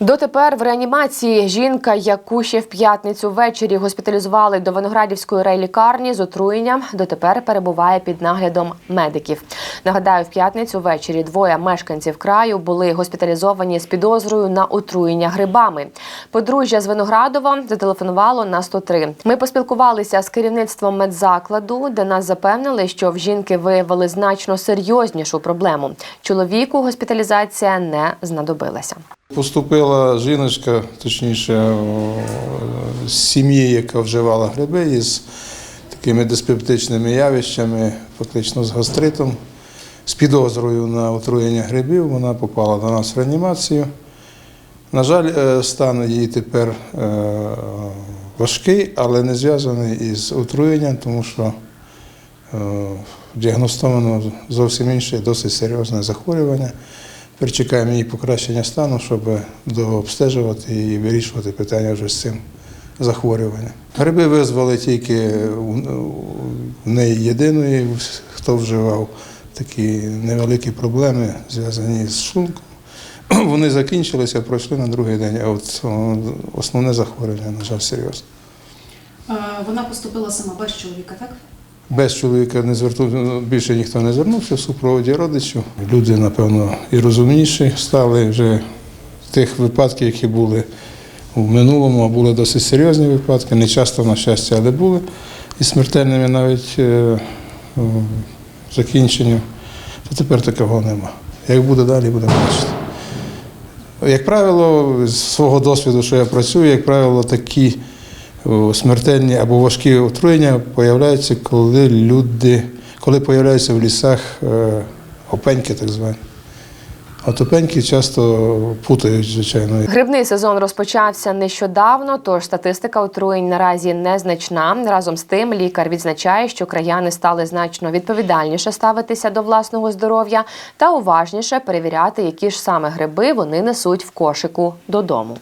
Дотепер в реанімації жінка, яку ще в п'ятницю ввечері госпіталізували до Виноградівської райлікарні з отруєнням, дотепер перебуває під наглядом медиків. Нагадаю, в п'ятницю ввечері двоє мешканців краю були госпіталізовані з підозрою на отруєння грибами. Подружжя з Виноградова зателефонувало на 103. Ми поспілкувалися з керівництвом медзакладу, де нас запевнили, що в жінки виявили значно серйознішу проблему. Чоловіку госпіталізація не знадобилася. Поступила жіночка, точніше, з сім'ї, яка вживала гриби із такими диспептичними явищами, фактично з гастритом, з підозрою на отруєння грибів. Вона попала до нас в реанімацію. На жаль, е, стан її тепер е, важкий, але не зв'язаний із отруєнням, тому що е, діагностовано зовсім інше, досить серйозне захворювання. Тепер чекаємо її покращення стану, щоб дообстежувати і вирішувати питання вже з цим захворюванням. Гриби визвали тільки в неї єдиної, хто вживав такі невеликі проблеми, зв'язані з шлунком. Вони закінчилися, пройшли на другий день, а от основне захворювання, на жаль, серйозне. Вона поступила сама без чоловіка, так? Без чоловіка не звертав, більше ніхто не звернувся в супроводі родичів. Люди, напевно, і розумніші стали вже тих випадків, які були в минулому, а були досить серйозні випадки, не часто, на щастя, але були і смертельними навіть е, закінченням. То тепер такого нема. Як буде далі, будемо бачити. Як правило, з свого досвіду, що я працюю, як правило, такі смертельні або важкі отруєння появляються, коли люди, коли появляються в лісах е, опеньки, так звані. От опеньки часто путають, звичайно. Грибний сезон розпочався нещодавно, тож статистика отруєнь наразі незначна. Разом з тим, лікар відзначає, що краяни стали значно відповідальніше ставитися до власного здоров'я та уважніше перевіряти, які ж саме гриби вони несуть в кошику додому.